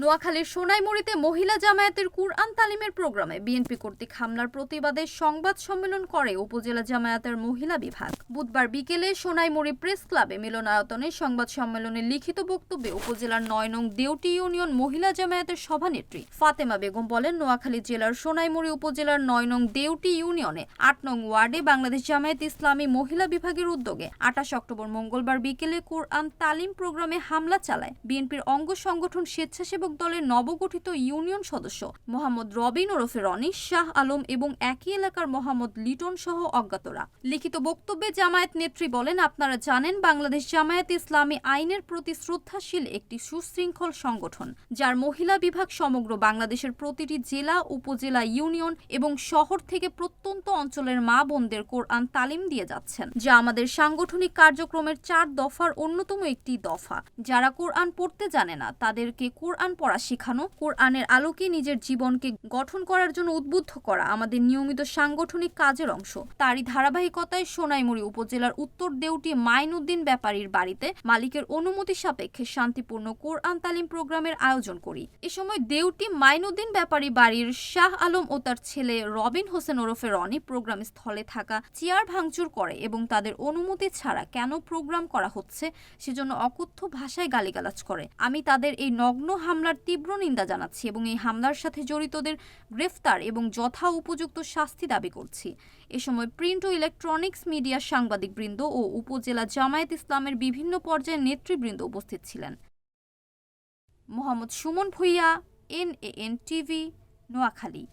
নোয়াখালীর সোনাইমুড়িতে মহিলা জামায়াতের কুরআন তালিমের প্রোগ্রামে বিএনপি কর্তৃক হামলার প্রতিবাদে সংবাদ সম্মেলন করে উপজেলা জামায়াতের মহিলা বিভাগ। বুধবার বিকেলে সোনাইমুড়ি প্রেস ক্লাবে মিলনায়তনে সংবাদ সম্মেলনে লিখিত বক্তব্যে উপজেলার নয় নং দেউটি ইউনিয়ন মহিলা জামায়াতের সভানেত্রী ফাতেমা বেগম বলেন, নোয়াখালী জেলার সোনাইমুড়ি উপজেলার নয় নং দেউটি ইউনিয়নে আট নং ওয়ার্ডে বাংলাদেশ জামায়াত ইসলামী মহিলা বিভাগের উদ্যোগে আঠাশ অক্টোবর মঙ্গলবার বিকেলে কুরআন তালিম প্রোগ্রামে হামলা চালায়। বিএনপির অঙ্গ সংগঠন স্বেচ্ছাসেবক দলের নবগঠিত ইউনিয়ন সদস্য মোহাম্মদ রবিন ওরফে রনি, শাহ আলম এবং একই এলাকার মোহাম্মদ লিটন সহ অজ্ঞাতরা। লিখিত বক্তব্যে জামায়াত নেত্রী বলেন, আপনারা জানেন, বাংলাদেশ জামায়াত ইসলামী আইনের প্রতি শ্রদ্ধাশীল একটি সুশৃঙ্খল সংগঠন, যার মহিলা বিভাগ সমগ্র বাংলাদেশের প্রতিটি জেলা, উপজেলা, ইউনিয়ন এবং শহর থেকে প্রত্যন্ত অঞ্চলের মা বোনদের কোরআন তালিম দিয়ে যাচ্ছেন, যা আমাদের সাংগঠনিক কার্যক্রমের চার দফার অন্যতম একটি দফা। যারা কোরআন পড়তে জানে না, তাদেরকে কোরআন পড়া শেখানো, কোরআনের আলোকে নিজের জীবনকে গঠন করার জন্য উদ্বুদ্ধ করা আমাদের নিয়মিত সাংগঠনিক কাজের অংশ। তারই ধারাবাহিকতায় সোনাইমুড়ি উপজেলার উত্তর দেউটি মাইনুদ্দিন ব্যাপারীর বাড়িতে মালিকের অনুমতি সাপেক্ষে শান্তিপূর্ণ কোরআন তালিম প্রোগ্রামের আয়োজন করি। এ সময় দেউটি মাইনুদ্দিন ব্যাপারী বাড়ির শাহ আলম ও তার ছেলে রবিন হোসেন ওরফে রনি প্রোগ্রাম স্থলে থাকা চেয়ার ভাঙচুর করে এবং তাদের অনুমতি ছাড়া কেন প্রোগ্রাম করা হচ্ছে সেজন্য অকথ্য ভাষায় গালিগালাজ করে। আমি তাদের এই নগ্ন হামলার তীব্র নিন্দা জানাচ্ছি এবং এই হামলার সাথে জড়িতদের গ্রেফতার এবং যথা উপযুক্ত শাস্তি দাবি করছি। এ সময় প্রিন্ট ও ইলেকট্রনিক্স মিডিয়ার সাংবাদিকবৃন্দ ও উপজেলা জামায়াত ইসলামের বিভিন্ন পর্যায়ের নেতৃবৃন্দ উপস্থিত ছিলেন। Mohammad Suman Bhuiyan N A N TV, Noakhali.